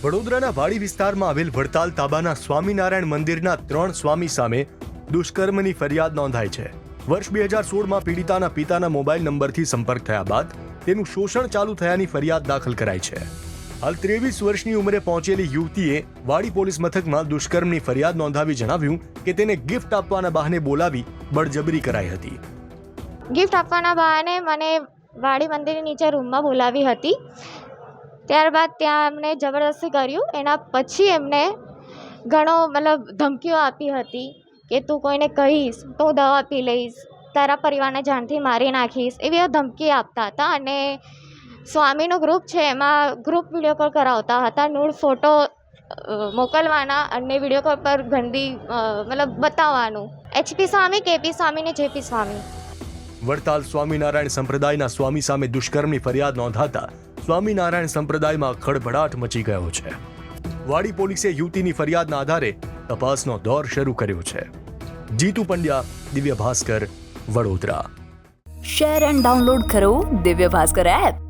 વડોદરાના વાડી વિસ્તારમાં આવેલ વડતાલ તાબાના સ્વામિનારાયણ મંદિરના ત્રણ સ્વામી સામે દુષ્કર્મની ફરિયાદ નોંધાઈ છે. વર્ષ બે હજાર સોળમાં પીડિતાના પિતાના મોબાઈલ નંબરથી સંપર્ક થયા બાદ તેનું શોષણ ચાલુ થયાની ફરિયાદ દાખલ કરાઈ છે. હાલ ત્રેવીસ વર્ષની ઉંમરે પહોંચેલી યુવતીએ વાડી પોલીસ મથકમાં દુષ્કર્મની ફરિયાદ નોંધાવી જણાવ્યું કે તેને ગિફ્ટ આપવાના બહાને બોલાવી બળજબરી કરાઈ હતી. ગિફ્ટ આપવાના બહાને મને વાડી મંદિરની નીચે રૂમમાં બોલાવી હતી. ત્યારબાદ ત્યાં એમણે જબરદસ્તી કર્યું. એના પછી એમને ઘણો મતલબ ધમકીઓ આપી હતી કે તું કોઈને કહીશ, તો દવા પી લઈશ, તારા પરિવારને જાનથી મારી નાખીશ, એવી ધમકી આપતા હતા. અને સ્વામીનું ગ્રુપ છે, એમાં ગ્રુપ વીડિયો કોલ કરાવતા હતા. નૂળ ફોટો મોકલવાના અને વીડિયો કોલ પર ગંદી મતલબ બતાવવાનું. એચપી સ્વામી કેપી સ્વામી ને જેપી સ્વામી. વડતાલ સ્વામિનારાયણ સંપ્રદાયના સ્વામી સામે દુષ્કર્મની ફરિયાદ નોંધાતા સ્વામિનારાયણ સંપ્રદાયમાં ખળભળાટ મચી ગયો છે. વાડી પોલીસે યુવતીની ફરિયાદના આધારે તપાસનો દોર શરૂ કર્યો છે. Jitu Pandya, Divya Bhaskar, Vadodara. Share and download કરો દિવ્ય ભાસ્કર એપ.